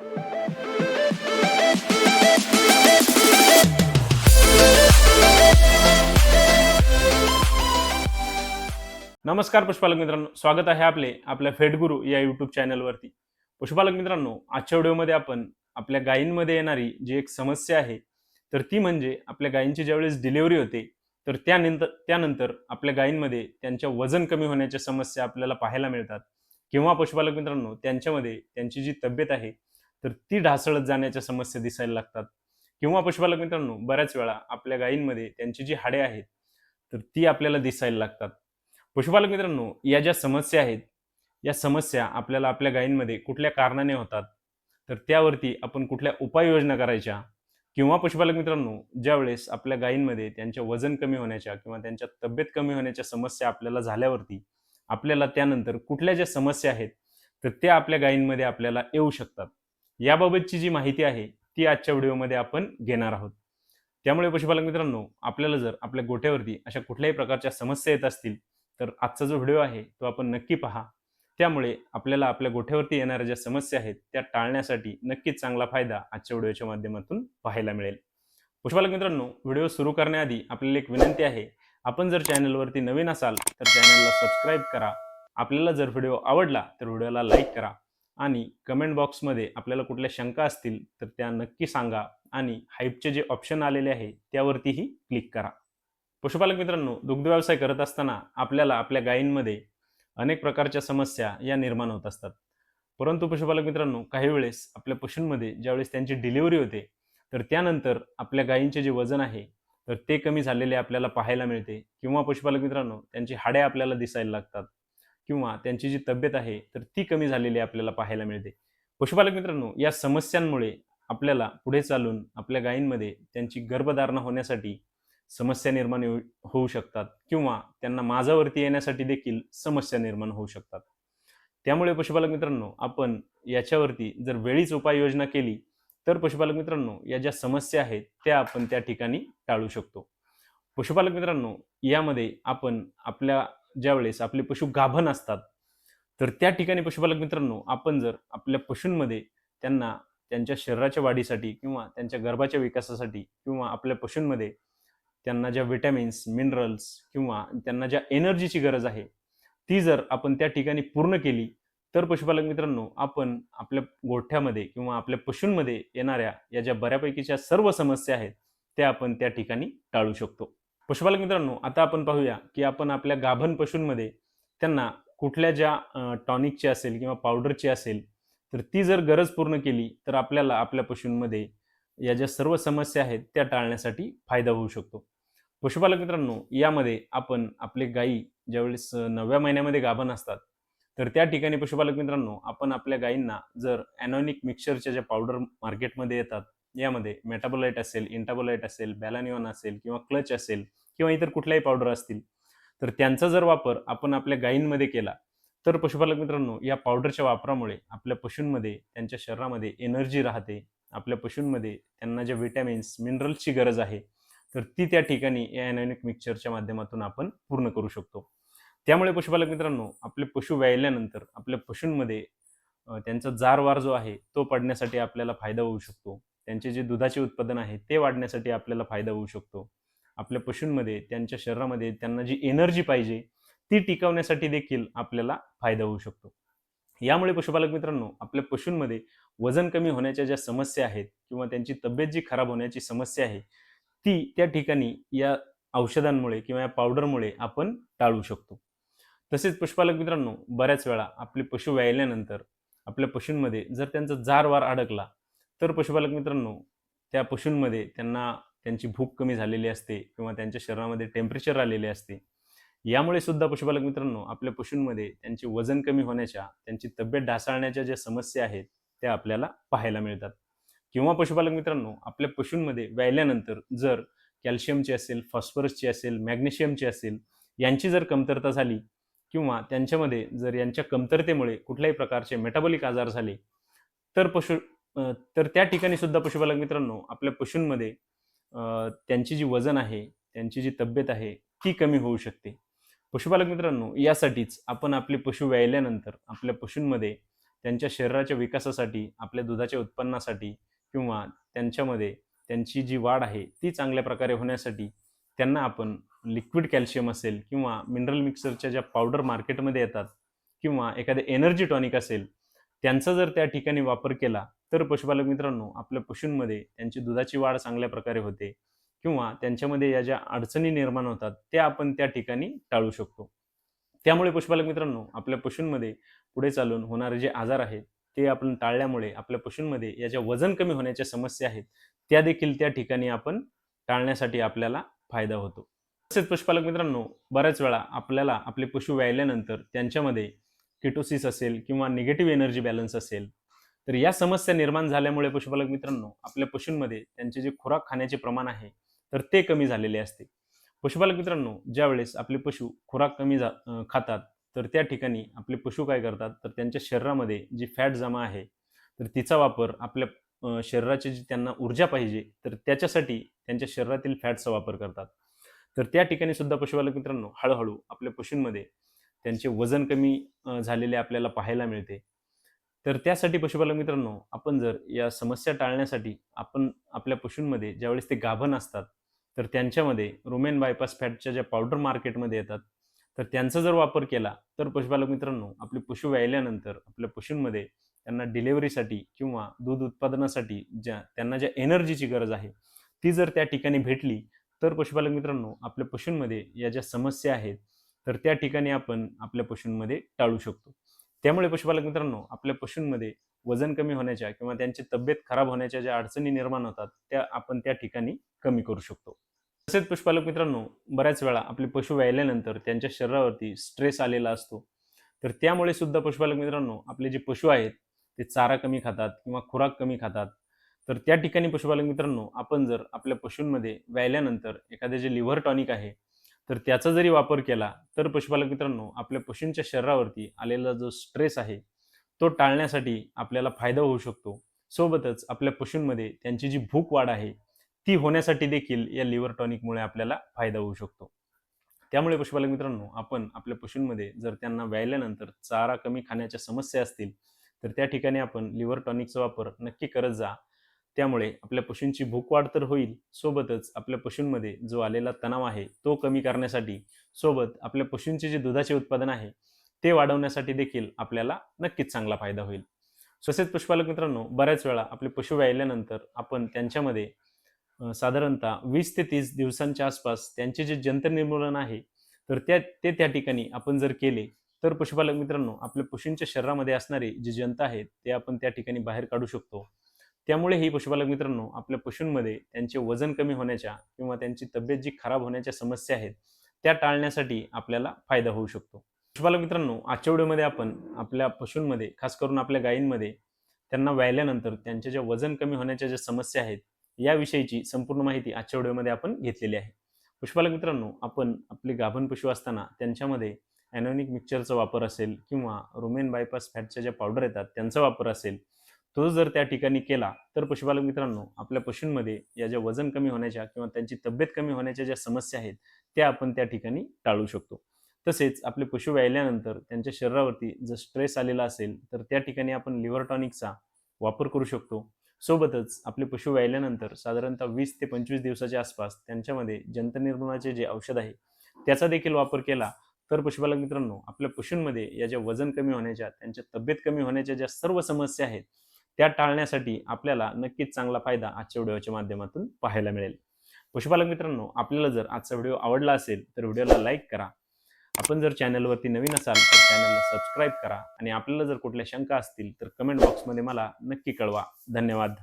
नमस्कार पशुपालक मित्रांनो. स्वागत आहे आपले आपल्या फेडगुरू या युट्यूब चॅनलवरती पशुपालक मित्रांनो आजच्या व्हिडिओमध्ये आपण आपल्या गायींमध्ये येणारी जी एक समस्या आहे तर ती म्हणजे आपल्या गायींची ज्यावेळेस डिलिव्हरी होते तर त्यानंतर त्यानंतर आपल्या गायींमध्ये त्यांच्या वजन कमी होण्याच्या समस्या आपल्याला पाहायला मिळतात. किंवा पशुपालक मित्रांनो त्यांच्यामध्ये त्यांची जी तब्येत आहे तर ती ढासळत जाण्याच्या समस्या दिसायला लागतात. किंवा पशुपालक मित्रांनो बऱ्याच वेळा आपल्या गायींमध्ये त्यांची जी हाडे आहेत तर ती आपल्याला दिसायला लागतात. पशुपालक मित्रांनो या ज्या समस्या आहेत या समस्या आपल्याला आपल्या गायींमध्ये कुठल्या कारणाने होतात? तर त्यावरती आपण कुठल्या उपाययोजना करायच्या? किंवा पशुपालक मित्रांनो ज्यावेळेस आपल्या गायींमध्ये त्यांच्या वजन कमी होण्याच्या किंवा त्यांच्या तब्येत कमी होण्याच्या समस्या आपल्याला झाल्यावरती आपल्याला त्यानंतर कुठल्या ज्या समस्या आहेत तर त्या आपल्या गायींमध्ये आपल्याला येऊ शकतात. याबाबतची जी माहिती आहे ती आजच्या व्हिडिओमध्ये आपण घेणार आहोत. त्यामुळे पशुपालक मित्रांनो आपल्याला जर आपल्या गोठ्यावरती अशा कुठल्याही प्रकारच्या समस्या येत असतील तर आजचा जो व्हिडिओ आहे तो आपण नक्की पहा. त्यामुळे आपल्याला आपल्या गोठ्यावरती येणाऱ्या ज्या समस्या आहेत त्या टाळण्यासाठी नक्कीच चांगला फायदा आजच्या व्हिडिओच्या माध्यमातून पाहायला मिळेल. पशुपालक मित्रांनो व्हिडिओ सुरू करण्याआधी आपल्याला एक विनंती आहे आपण जर चॅनलवरती नवीन असाल तर चॅनलला सबस्क्राईब करा. आपल्याला जर व्हिडिओ आवडला तर व्हिडिओला लाईक करा. आणि कमेंट बॉक्समध्ये आपल्याला कुठल्या शंका असतील तर त्या नक्की सांगा आणि हाईपचे जे ऑप्शन आलेले आहे त्यावरतीही क्लिक करा. पशुपालक मित्रांनो दुग्ध व्यवसाय करत असताना आपल्याला आपल्या गायींमध्ये अनेक प्रकारच्या समस्या या निर्माण होत असतात. परंतु पशुपालक मित्रांनो काही वेळेस आपल्या पशूंमध्ये ज्यावेळेस त्यांची डिलिव्हरी होते तर त्यानंतर आपल्या गायींचे जे वजन आहे तर ते कमी झालेले आपल्याला पाहायला मिळते किंवा पशुपालक मित्रांनो त्यांची हाडे आपल्याला दिसायला लागतात. किंवा त्यांची जी तब्येत आहे तर ती कमी झालेली आपल्याला पाहायला मिळते. पशुपालक मित्रांनो या समस्यांमुळे आपल्याला पुढे चालून आपल्या गायींमध्ये त्यांची गर्भधारणा होण्यासाठी समस्या निर्माण होऊ शकतात किंवा त्यांना माझावरती येण्यासाठी देखील समस्या निर्माण होऊ शकतात. त्यामुळे पशुपालक मित्रांनो आपण याच्यावरती जर वेळीच उपाययोजना केली तर पशुपालक मित्रांनो या ज्या समस्या आहेत त्या आपण त्या ठिकाणी टाळू शकतो. पशुपालक मित्रांनो यामध्ये आपण आपल्या ज्यावेळेस आपले पशु गाभण असतात तर त्या ठिकाणी पशुपालक मित्रांनो आपण जर आपल्या पशूंमध्ये त्यांना त्यांच्या शरीराच्या वाढीसाठी किंवा त्यांच्या गर्भाच्या विकासासाठी किंवा आपल्या पशूंमध्ये त्यांना ज्या विटॅमिन्स मिनरल्स किंवा त्यांना ज्या एनर्जीची गरज आहे ती जर आपण त्या ठिकाणी पूर्ण केली तर पशुपालक मित्रांनो आपण आपल्या गोठ्यामध्ये किंवा आपल्या पशूंमध्ये येणाऱ्या या ज्या बऱ्यापैकीच्या सर्व समस्या आहेत त्या आपण त्या ठिकाणी टाळू शकतो. पशुपालक मित्रांनो आता आपण पाहूया की आपण आपल्या गाभण पशूंमध्ये त्यांना कुठल्या ज्या टॉनिकची असेल किंवा पावडरची असेल तर ती जर गरज पूर्ण केली तर आपल्याला आपल्या पशूंमध्ये या ज्या सर्व समस्या आहेत त्या टाळण्यासाठी फायदा होऊ शकतो. पशुपालक मित्रांनो यामध्ये आपण आपले गायी ज्यावेळेस नवव्या महिन्यामध्ये गाभण असतात तर त्या ठिकाणी पशुपालक मित्रांनो आपण आपल्या गायींना जर ॲनॉनिक मिक्सरच्या ज्या पावडर मार्केटमध्ये येतात यामध्ये मेटाबोलाईट असेल इंटाबोलाईट असेल बॅलानिओन असेल किंवा क्लच असेल किंवा इतर कुठल्याही पावडर असतील. तर त्यांचा जर वापर आपण आपल्या गायींमध्ये केला तर पशुपालक मित्रांनो या पावडरच्या वापरामुळे आपल्या पशूंमध्ये त्यांच्या शरीरामध्ये एनर्जी राहते. आपल्या पशूंमध्ये त्यांना ज्या विटॅमिन्स मिनरल्सची गरज आहे तर ती त्या ठिकाणी या ॲनॉनिक मिक्सचरच्या माध्यमातून आपण पूर्ण करू शकतो. त्यामुळे पशुपालक मित्रांनो आपले पशु व्यायल्यानंतर आपल्या पशूंमध्ये त्यांचा जारवार जो आहे तो पडण्यासाठी आपल्याला फायदा होऊ शकतो. त्यांचे जे दुधाचे उत्पादन आहे ते वाढण्यासाठी आपल्याला फायदा होऊ शकतो. आपल्या पशूंमध्ये त्यांच्या शरीरामध्ये त्यांना जी एनर्जी पाहिजे ती टिकवण्यासाठी देखील आपल्याला फायदा होऊ शकतो. यामुळे पशुपालक मित्रांनो आपल्या पशूंमध्ये वजन कमी होण्याच्या ज्या समस्या आहेत किंवा त्यांची तब्येत जी खराब होण्याची समस्या आहे ती त्या ठिकाणी या औषधांमुळे किंवा या पावडरमुळे आपण टाळू शकतो. तसेच पशुपालक मित्रांनो बऱ्याच वेळा आपले पशु व्यायल्यानंतर आपल्या पशूंमध्ये जर त्यांचा जारवार अडकला तर पशुपालक मित्रांनो त्या पशूंमध्ये त्यांना त्यांची भूक कमी झालेली असते किंवा त्यांच्या शरीरामध्ये टेम्परेचर आलेले असते. यामुळे सुद्धा पशुपालक मित्रांनो आपल्या पशूंमध्ये त्यांचे वजन कमी होण्याच्या त्यांची तब्येत ढासाळण्याच्या ज्या समस्या आहेत त्या आपल्याला पाहायला मिळतात. किंवा पशुपालक मित्रांनो आपल्या पशूंमध्ये व्यायल्यानंतर जर कॅल्शियमची असेल फॉस्फरसची असेल मॅग्नेशियमची असेल यांची जर कमतरता झाली किंवा त्यांच्यामध्ये जर यांच्या कमतरतेमुळे कुठल्याही प्रकारचे मेटाबॉलिक आजार झाले तर पशु तर त्या ठिकाणी सुद्धा पशुपालक मित्रांनो आपल्या पशूंमध्ये त्यांची जी वजन आहे त्यांची जी तब्येत आहे ती कमी होऊ शकते. पशुपालक मित्रांनो यासाठीच आपण आपले पशु व्यायल्यानंतर आपल्या पशूंमध्ये त्यांच्या शरीराच्या विकासासाठी आपल्या दुधाच्या उत्पन्नासाठी किंवा त्यांच्यामध्ये त्यांची जी वाढ आहे ती चांगल्या प्रकारे होण्यासाठी त्यांना आपण लिक्विड कॅल्शियम असेल किंवा मिनरल मिक्सरच्या ज्या पावडर मार्केटमध्ये येतात किंवा एखादे एनर्जी टॉनिक असेल त्यांचा जर त्या ठिकाणी वापर केला तर पशुपालक मित्रांनो आपल्या पशूंमध्ये त्यांची दुधाची वाढ चांगल्या प्रकारे होते किंवा त्यांच्यामध्ये या ज्या अडचणी निर्माण होतात त्या आपण त्या ठिकाणी टाळू शकतो. त्यामुळे पशुपालक मित्रांनो आपल्या पशूंमध्ये पुढे चालून होणारे जे आजार आहेत ते आपण टाळल्यामुळे आपल्या पशूंमध्ये या ज्या वजन कमी होण्याच्या समस्या आहेत त्या देखील त्या ठिकाणी आपण टाळण्यासाठी आपल्याला फायदा होतो. तसेच पशुपालक मित्रांनो बऱ्याच वेळा आपल्याला आपले पशु व्यायल्यानंतर त्यांच्यामध्ये किटोसिस असेल किंवा निगेटिव्ह एनर्जी बॅलन्स असेल तर या समस्या निर्माण झाल्यामुळे पशुपालक मित्रांनो आपल्या पशूंमध्ये त्यांचे जे खुराक खाण्याचे प्रमाण आहे तर ते कमी झालेले असते. पशुपालक मित्रांनो ज्या वेळेस आपले पशु खुराक कमी जा खातात तर त्या ठिकाणी आपले पशु काय करतात तर त्यांच्या शरीरामध्ये जी फॅट जमा आहे तर तिचा वापर आपल्या शरीराची जी त्यांना ऊर्जा पाहिजे तर त्याच्यासाठी त्यांच्या शरीरातील फॅटचा वापर करतात. तर त्या ठिकाणी सुद्धा पशुपालक मित्रांनो हळूहळू आपल्या पशूंमध्ये त्यांचे वजन कमी झालेले आपल्याला पाहायला मिळते. तर त्यासाठी पशुपालक मित्रांनो आपण जर या समस्या टाळण्यासाठी आपण आपल्या पशूंमध्ये ज्यावेळेस ते गाभण असतात तर त्यांच्यामध्ये रुमेन बायपास फॅटच्या ज्या पावडर मार्केटमध्ये येतात तर त्यांचा जर वापर केला तर पशुपालक मित्रांनो आपले पशु व्यायल्यानंतर आपल्या पशूंमध्ये त्यांना डिलेवरीसाठी किंवा दूध उत्पादनासाठी ज्या त्यांना ज्या एनर्जीची गरज आहे ती जर त्या ठिकाणी भेटली तर पशुपालक मित्रांनो आपल्या पशूंमध्ये या ज्या समस्या आहेत तर त्या ठिकाणी आपण आपल्या पशूंमध्ये टाळू शकतो. त्यामुळे पशुपालक मित्रांनो आपल्या पशूंमध्ये वजन कमी होण्याच्या किंवा त्यांची तब्येत खराब होण्याच्या ज्या अडचणी निर्माण होतात त्या आपण त्या ठिकाणी कमी करू शकतो. तसेच पशुपालक मित्रांनो बऱ्याच वेळा आपले पशु व्यायल्यानंतर त्यांच्या शरीरावरती स्ट्रेस आलेला असतो. तर त्यामुळे सुद्धा पशुपालक मित्रांनो आपले जे पशु आहेत ते चारा कमी खातात किंवा खुराक कमी खातात. तर त्या ठिकाणी पशुपालक मित्रांनो आपण जर आपल्या पशूंमध्ये व्यायल्यानंतर एखादे जे लिव्हर टॉनिक आहे तर त्याचा जरी वापर केला तर पशुपालक मित्रांनो आपल्या पशूंच्या शरीरावरती आलेला जो स्ट्रेस आहे तो टाळण्यासाठी आपल्याला फायदा होऊ शकतो. सोबतच आपल्या पशूंमध्ये त्यांची जी भूक वाढ आहे ती होण्यासाठी देखील या लिव्हर टॉनिकमुळे आपल्याला फायदा होऊ शकतो. त्यामुळे पशुपालक मित्रांनो आपण आपल्या पशूंमध्ये जर त्यांना व्यायल्यानंतर चारा कमी खाण्याच्या समस्या असतील तर त्या ठिकाणी आपण लिव्हर टॉनिकचा वापर नक्की करत जा. त्यामुळे आपल्या पशूंची भूक वाढ तर होईल सोबतच आपल्या पशूंमध्ये जो आलेला तणाव आहे तो कमी करण्यासाठी सोबत आपल्या पशूंचे जे दुधाचे उत्पादन आहे ते वाढवण्यासाठी देखील आपल्याला नक्कीच चांगला फायदा होईल. तसेच पशुपालक मित्रांनो बऱ्याच वेळा आपले पशु व्यायल्यानंतर आपण त्यांच्यामध्ये साधारणतः वीस ते तीस दिवसांच्या आसपास त्यांचे जे जंत निर्मूलन आहे तर त्या ते त्या ठिकाणी आपण जर केले तर पशुपालक मित्रांनो आपल्या पशूंच्या शरीरामध्ये असणारे जे जंत आहेत ते आपण त्या ठिकाणी बाहेर काढू शकतो. त्यामुळे ही पशुपालक मित्रांनो आपल्या पशूंमध्ये त्यांचे वजन कमी होण्याच्या किंवा त्यांची तब्येत जी खराब होण्याच्या समस्या आहेत त्या टाळण्यासाठी आपल्याला फायदा होऊ शकतो. पशुपालक मित्रांनो आजच्या व्हिडिओमध्ये आपण आपल्या पशूंमध्ये खास करून आपल्या गायींमध्ये त्यांना व्यायल्यानंतर त्यांच्या ज्या वजन कमी होण्याच्या ज्या समस्या आहेत याविषयीची संपूर्ण माहिती आजच्या व्हिडिओमध्ये आपण घेतलेली आहे. पशुपालक मित्रांनो आपण आपले गाभण पशु असताना त्यांच्यामध्ये ॲनॉनिक मिक्सरचा वापर असेल किंवा रोमेन बायपास फॅटच्या ज्या पावडर येतात त्यांचा वापर असेल तो जर त्या ठिकाणी केला तर पशुपालक मित्रांनो आपल्या पशूंमध्ये या ज्या वजन कमी होण्याच्या किंवा त्यांची तब्येत कमी होण्याच्या ज्या समस्या आहेत त्या आपण त्या ठिकाणी टाळू शकतो. तसेच आपले पशु व्यायल्यानंतर त्यांच्या शरीरावरती जर स्ट्रेस आलेला असेल तर त्या ठिकाणी आपण लिव्हर टॉनिकचा वापर करू शकतो. सोबतच आपले पशु व्यायल्यानंतर साधारणतः वीस ते पंचवीस दिवसाच्या आसपास त्यांच्यामध्ये जंतनिर्मूलनाचे जे औषध आहे त्याचा देखील वापर केला तर पशुपालक मित्रांनो आपल्या पशूंमध्ये या ज्या वजन कमी होण्याच्या त्यांच्या तब्येत कमी होण्याच्या ज्या सर्व समस्या आहेत त्या टाळण्यासाठी आपल्याला नक्कीच चांगला फायदा आजच्या व्हिडिओच्या माध्यमातून पाहायला मिळेल. पशुपालक मित्रांनो आपल्याला जर आजचा व्हिडिओ आवडला असेल तर व्हिडिओला लाईक करा. आपण जर चॅनलवरती नवीन असाल तर चॅनलला सबस्क्राईब करा आणि आपल्याला जर कुठल्या शंका असतील तर कमेंट बॉक्समध्ये मला नक्की कळवा. धन्यवाद.